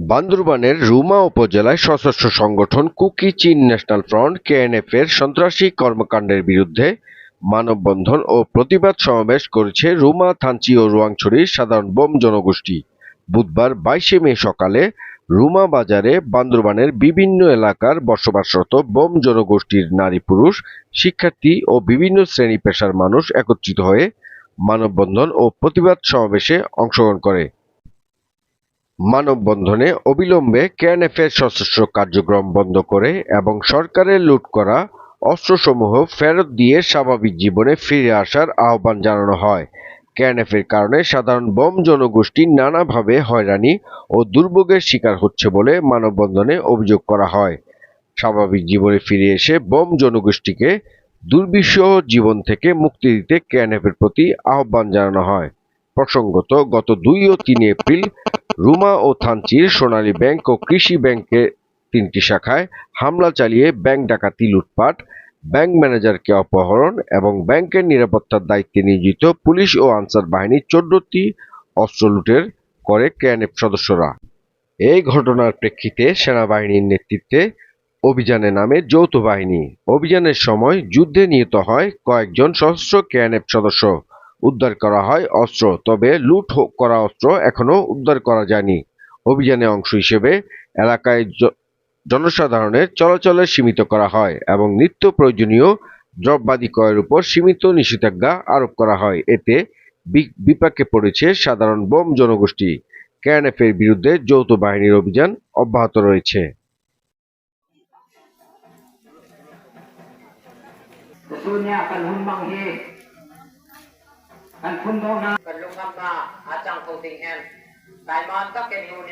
বান্দরবানের রুমা উপজেলায় সশস্ত্র সংগঠন কুকি চীন ন্যাশনাল ফ্রন্ট কেএনএফ এর সন্ত্রাসী কর্মকাণ্ডের বিরুদ্ধে মানববন্ধন ও প্রতিবাদ সমাবেশ করেছে রুমা, থানচি ও রোয়াংছড়ির সাধারণ বোম জনগোষ্ঠী। বুধবার বাইশে মে সকালে রুমা বাজারে বান্দরবানের বিভিন্ন এলাকার বসবাসরত বোম জনগোষ্ঠীর নারী পুরুষ, শিক্ষার্থী ও বিভিন্ন শ্রেণি পেশার মানুষ একত্রিত হয়ে মানববন্ধন ও প্রতিবাদ সমাবেশে অংশগ্রহণ করে। মানববন্ধনে অবিলম্বে কেএনএফের সশস্ত্র কার্যক্রম বন্ধ করে এবং সরকারের লুট করা অস্ত্রসমূহ ফেরত দিয়ে স্বাভাবিক জীবনে ফিরে আসার আহ্বান জানানো হয়। কেএনএফের কারণে সাধারণ বোম জনগোষ্ঠী নানাভাবে হয়রানি ও দুর্ভোগের শিকার হচ্ছে বলে মানববন্ধনে অভিযোগ করা হয়। স্বাভাবিক জীবনে ফিরে এসে বোম জনগোষ্ঠীকে দুর্বিষহ জীবন থেকে মুক্তি দিতে কেএনএফের প্রতি আহ্বান জানানো হয়। প্রসঙ্গত, গত দুই ও তিন এপ্রিল রুমা ও থানচির সোনালী ব্যাংক ও কৃষি ব্যাংকে তিনটি শাখায় হামলা চালিয়ে ব্যাংক ডাকাতি, লুটপাট, ব্যাংক ম্যানেজারকে অপহরণ এবং ব্যাংকের নিরাপত্তার দায়িত্বে নিয়োজিত পুলিশ ও আনসার বাহিনীর চোদ্দটি অস্ত্র লুটের করে কেএনএফ সদস্যরা। এই ঘটনার প্রেক্ষিতে সেনাবাহিনীর নেতৃত্বে অভিযানে নামে যৌথ বাহিনী। অভিযানের সময় যুদ্ধে নিহত হয় কয়েকজন সশস্ত্র কেএনএফ সদস্য। উদ্ধার করা হয় অস্ত্র। তবে লুট করা অস্ত্র এখনও উদ্ধার করা যায়নি। অভিযানে অংশ হিসেবে এলাকায় জনসাধারণের চলাচলে সীমিত করা হয় এবং নিত্য প্রয়োজনীয় দ্রব্যাদি ক্রয়ের উপর সীমিত নিষেধাজ্ঞা আরোপ করা হয়। এতে বিপাকে পড়েছে সাধারণ বোম জনগোষ্ঠী। কেএনএফ এর বিরুদ্ধে যৌথ বাহিনীর অভিযান অব্যাহত রয়েছে। อันคุณโมนะกันลุงกำมาอาจังคงติงแอนสายมอนก็เก็นอยู่ใน